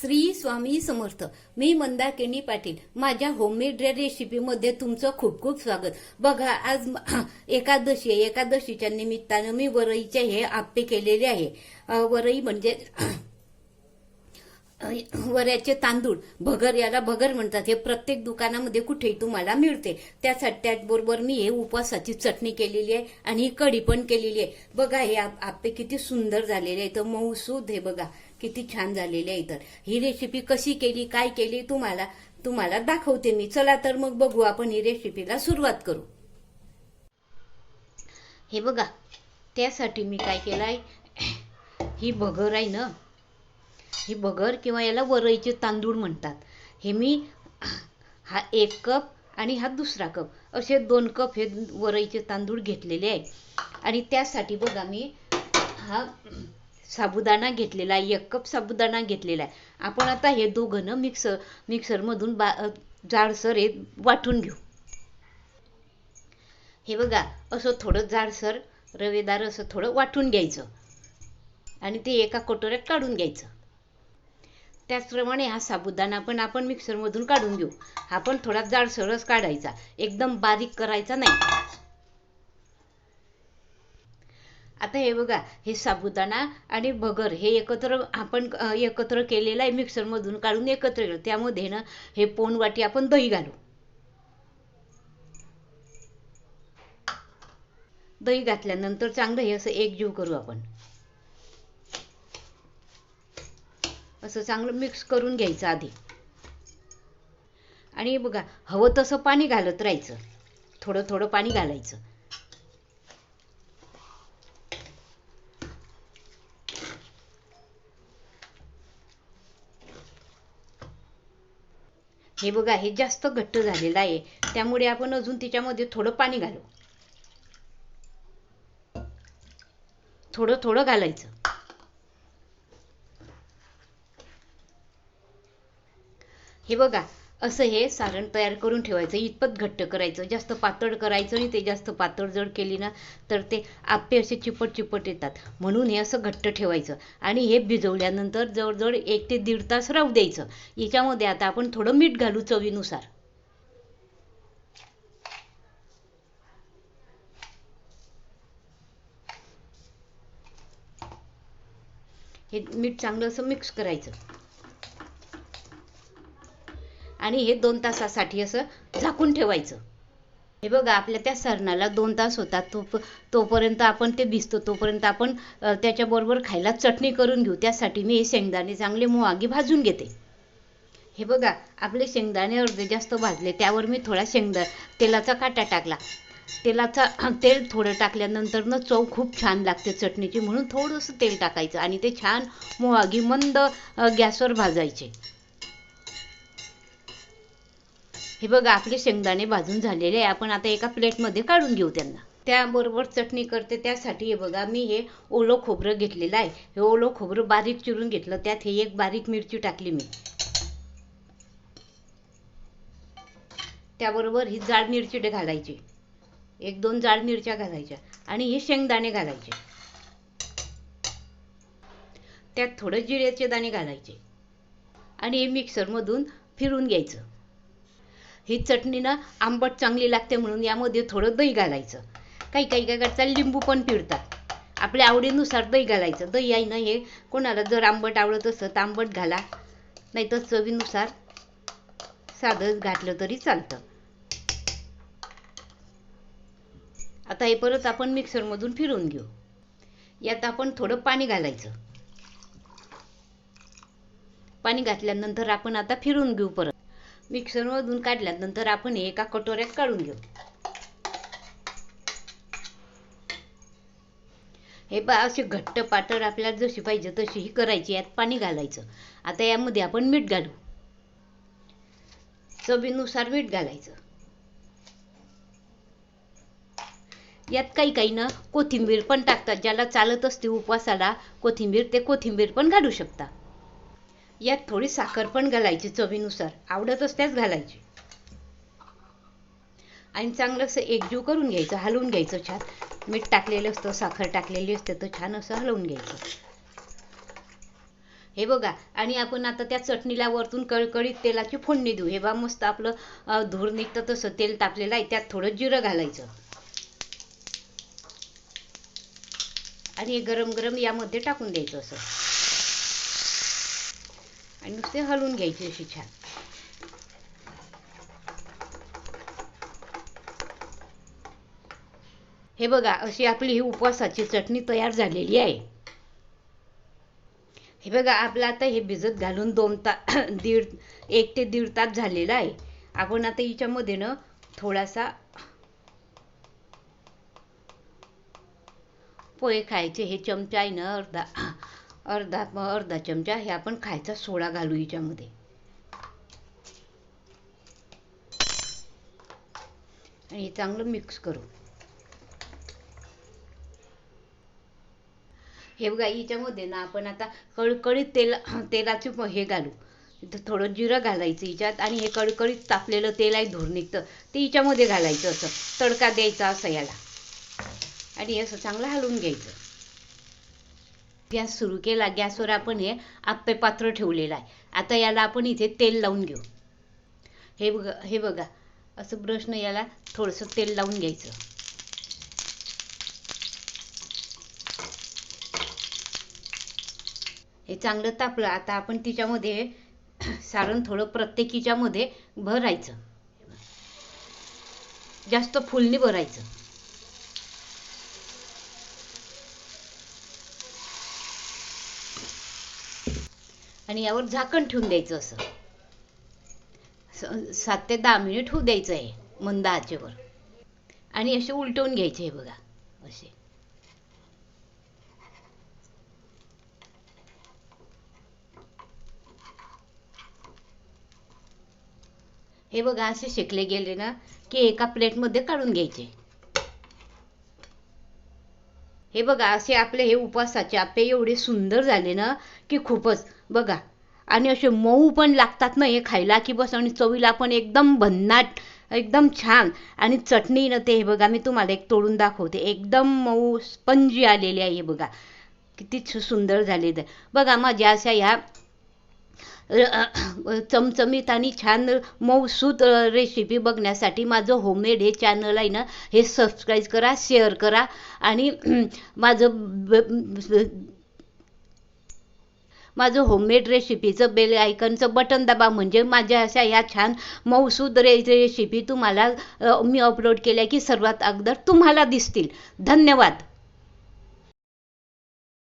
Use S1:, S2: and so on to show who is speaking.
S1: श्री स्वामी समर्थ. मी मंदाकिनी पाटील. माझ्या होममेड रेसिपीमध्ये तुमचं खूप खूप स्वागत. बघा आज एकादशी आहे. एकादशीच्या निमित्तानं मी वरईचे हे आप्पे केलेले आहे. वरई म्हणजे वऱ्याचे तांदूळ. भगर याला भगर म्हणतात. हे प्रत्येक दुकानामध्ये कुठेही तुम्हाला मिळते. त्यासाठी त्याचबरोबर मी हे उपवासाची चटणी केलेली आहे आणि ही कढी पण केलेली आहे. बघा हे आप- आप्पे किती सुंदर झालेले आहेत. मऊसूद हे बघा. किती छान झालेले आहे तर ही रेसिपी कशी केली काय केली तुम्हाला तुम्हाला दाखवते मी. चला तर मग बघू आपण ही रेसिपीला सुरुवात करू. हे बघा त्यासाठी मी काय केलंय ही भगर आहे ना ही बगर किंवा याला वरईचे तांदूळ म्हणतात. हे मी हा एक कप आणि हा दुसरा कप असे दोन कप हे वरईचे तांदूळ घेतलेले आहे आणि त्यासाठी बघा मी हा साबुदाणा घेतलेला आहे एक कप साबुदाणा घेतलेला आहे. आपण आता हे दोघं ना मिक्सर मिक्सरमधून बा जाडसर हे वाटून घेऊ. हे बघा असं थोडं जाडसर रवेदार असं थोडं वाटून घ्यायचं. आणि ते एका कटोऱ्यात काढून घ्यायचं. त्याचप्रमाणे हा साबुदाणा पण आपण मिक्सरमधून काढून घेऊ. हा पण थोडा जाडसरच काढायचा. एकदम बारीक करायचा नाही. आता हे बघा हे साबुदाणा आणि भगर हे एकत्र आपण एकत्र केलेलं आहे मिक्सरमधून काढून एकत्र केलं. त्यामध्ये ना हे पोन वाटी आपण दही घालू. दही घातल्यानंतर चांगलं हे असं एकजीव करू आपण. असं चांगलं मिक्स करून घ्यायचं आधी. आणि बघा हवं तसं पाणी घालत राहायचं. थोडं थोडं पाणी घालायचं. हे बघा हे जास्त घट्ट झालेलं आहे. त्यामुळे आपण अजून त्याच्यामध्ये थोडं पाणी घालू. थोडं थोडं घालायचं. हे बघा असं हे सारण तयार करून ठेवायचं. इतपत घट्ट करायचं. जास्त पातळ करायचं आणि ते जास्त पातळ जर केली ना तर ते आप्पे असे चिपट चिपट येतात. म्हणून हे असं घट्ट ठेवायचं. आणि हे भिजवल्यानंतर जवळजवळ एक ते दीड तास राहू द्यायचं. याच्यामध्ये आता आपण थोडं मीठ घालू चवीनुसार. हे मीठ चांगलं असं मिक्स करायचं. आणि हे दोन तासासाठी असं झाकून ठेवायचं. हे बघा आपल्या त्या सरणाला दोन तास होतात. तो तोपर्यंत आपण ते भिजतो तोपर्यंत आपण त्याच्याबरोबर खायला चटणी करून घेऊ. त्यासाठी मी हे शेंगदाणे चांगले मोहागी भाजून घेते. हे बघा आपले शेंगदाणे अर्धे जास्त भाजले त्यावर मी थोडा शेंगदा तेलाचा काटा टाकला. तेलाचा तेल थोडं टाकल्यानंतर ना चव खूप छान लागते चटणीची म्हणून थोडंसं तेल टाकायचं आणि ते छान मोहागी मंद गॅसवर भाजायचे. हे बघा आपले शेंगदाणे भाजून झालेले आहे. आपण आता एका प्लेटमध्ये काढून घेऊ त्यांना. त्याबरोबर चटणी करते. त्यासाठी हे बघा मी हे ओलं खोबरं घेतलेलं आहे. हे ओलं खोबरं बारीक चिरून घेतलं. त्यात हे एक बारीक मिरची टाकली मी. त्याबरोबर ही जाड मिरची घालायची. एक दोन जाड मिरच्या घालायच्या आणि हे शेंगदाणे घालायचे. त्यात थोडं जिऱ्याचे दाणे घालायचे. आणि हे मिक्सरमधून फिरून घ्यायचं. ही चटणी ना आंबट चांगली लागते म्हणून यामध्ये थोडं दही घालायचं. काही काही काय करतात लिंबू पण पिळतात. आपल्या आवडीनुसार दही घालायचं. दही आहे ना हे कोणाला जर आंबट आवडत असं तर आंबट घाला. नाही तर चवीनुसार साधंच घातलं तरी चालतं. आता हे परत आपण मिक्सरमधून फिरवून घेऊ. यात आपण थोडं पाणी घालायचं. पाणी घातल्यानंतर आपण आता फिरून घेऊ परत. मिक्सरमधून काढल्यानंतर आपण हे एका कटोऱ्यात काढून घेऊ. हे पहा असे घट्ट पातळ आपल्याला जशी पाहिजे तशी ही करायची यात पाणी घालायचं. आता यामध्ये आपण मीठ घालू. चवीनुसार मीठ घालायचं. यात काही काही ना कोथिंबीर पण टाकतात ज्याला चालत असते उपवासाला कोथिंबीर ते कोथिंबीर पण घालू शकता. यात थोडी साखर पण घालायची चवीनुसार. आवडत असल्यास घालायची. आणि चांगलं असं एकजीव करून घ्यायचं हलवून घ्यायचं छान. मीठ टाकलेलं असतं साखर टाकलेली असते तर छान असं हलवून घ्यायचं. हे बघा आणि आपण आता त्या चटणीला वरतून कळकळीत तेलाची फोडणी देऊ. हे बा मस्त आपलं धूर निघतं तसं तेल तापलेलं आहे त्यात थोडं जिरं घालायचं. आणि हे गरम गरम यामध्ये टाकून द्यायचं असं. आणि नुसते हलवून घ्यायचे अशी छान. हे बघा अशी आपली ही उपवासाची चटणी तयार झालेली आहे. हे बघा आपलं आता हे भिजत घालून दोन तास दीड एक ते दीड तास झालेला आहे. आपण आता हिच्यामध्ये ना थोडासा पोहे खायचे हे चमचा आहे ना अर्धा. अर्धा अर्धा चमचा हे आपण खायचा सोडा घालू हिच्यामध्ये. आणि हे चांगलं मिक्स करू. हे बघा हिच्यामध्ये ना आपण आता कळकळीत तेल तेलाचे हे घालू. इथं थोडं जिरं घालायचं हिच्यात आणि हे कळकळीत तापलेलं तेल आहे धूर निघतं ते हिच्यामध्ये घालायचं असं. तडका द्यायचा असं याला. आणि असं चांगलं हलवून घ्यायचं. गॅस सुरू केला गॅसवर आपण हे आप्पे पात्र ठेवलेलं आहे. आता याला आपण इथे तेल लावून घेऊ. हे बघा हे बघा. असं ब्रशनं याला थोडंसं तेल लावून घ्यायचं. हे चांगलं तापलं आता आपण तिच्यामध्ये सारण थोडं प्रत्येकीच्यामध्ये भरायचं. जास्त फुलनी भरायचं. आणि यावर झाकण ठेवून द्यायचं असं. सात ते दहा मिनिट होऊ द्यायचं आहे मंद आचेवर. आणि असे उलटवून घ्यायचे हे बघा असे. हे बघा असे शेकले गेले ना की एका प्लेटमध्ये काढून घ्यायचे. हे बघा असे आपले हे उपवासाचे आपले एवढे सुंदर झाले ना की खूपच. बघा आणि असे मऊ पण लागतात ना हे खायला की बस आणि चवीला पण एकदम भन्नाट एकदम छान. आणि चटणी ना ते हे बघा मी तुम्हाला एक तोडून दाखवते. एकदम मऊ स्पंजी आलेली आहे हे बघा. किती सुंदर झाले तर बघा माझ्या अशा ह्या चमचमीत आणि छान मऊसूत रेसिपी बघण्यासाठी माझं होममेड हे चॅनल आहे ना हे सबस्क्राईब करा शेअर करा. आणि माझं माझं होममेड रेसिपीचं बेल आयकनचं बटन दाबा. म्हणजे माझ्या अशा ह्या छान मऊसूद रे रेसिपी तुम्हाला मी अपलोड केल्या की सर्वात अगोदर तुम्हाला दिसतील. धन्यवाद.